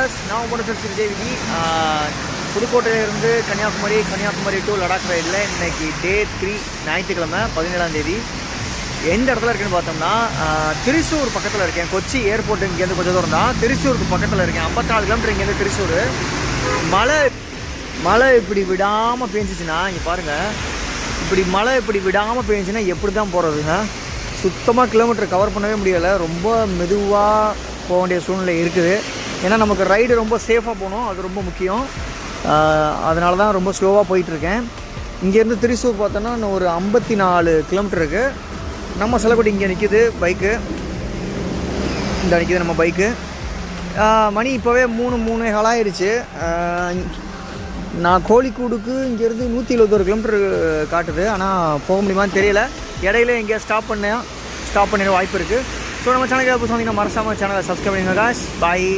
Viewers நான் உங்களோட சரி தேவி புதுக்கோட்டையிலிருந்து கன்னியாகுமரி கன்னியாகுமரி டு லடாக் ரயிலில் இன்னைக்கு டே த்ரீ ஞாயிற்றுக்கிழமை பதினேழாம் தேதி. எந்த இடத்துல இருக்குன்னு பார்த்தோம்னா திருச்சூர் பக்கத்தில் இருக்கேன். கொச்சி ஏர்போர்ட் இங்கேருந்து கொஞ்சம் தூரம் தான். திருச்சூருக்கு பக்கத்தில் இருக்கேன். ஐம்பத்தாறு கிலோமீட்டர் இங்கேருந்து திருச்சூர். மழை மழை இப்படி விடாமல் பேஞ்சிச்சுன்னா இங்கே பாருங்கள் இப்படி மழை இப்படி விடாமல் பேஞ்சுன்னா எப்படி தான் போகிறதுங்க சுத்தமாக கிலோமீட்டர் கவர் பண்ணவே முடியலை. ரொம்ப மெதுவாக போக வேண்டிய சூழ்நிலை இருக்குது. ஏன்னா நமக்கு ரைடு ரொம்ப சேஃபாக போகணும். அது ரொம்ப முக்கியம். அதனால தான் ரொம்ப ஸ்லோவாக போயிட்டுருக்கேன். இங்கேருந்து திருச்சூர் பார்த்தோன்னா இன்னும் ஒரு ஐம்பத்தி நாலு கிலோமீட்டர் இருக்குது நம்ம செல்லக்குடி இங்கே நிற்கிது பைக்கு இந்த நிற்கிது நம்ம பைக்கு மணி இப்போவே மூணு மூணு ஆயிடுச்சு நான் கோழிக்கூடுக்கு இங்கேருந்து நூற்றி இருபத்தொரு கிலோமீட்டர் காட்டுது. ஆனால் போக முடியுமான்னு தெரியல. இடையில எங்கேயா ஸ்டாப் பண்ணேன். ஸ்டாப் பண்ணிட வாய்ப்பு இருக்குது ஸோ நம்ம சேனலுக்கு புதுசு வந்தீங்கன்னா மறக்காம சேனலை சப்ஸ்கிரைப் பண்ணுங்க காஸ் பாய்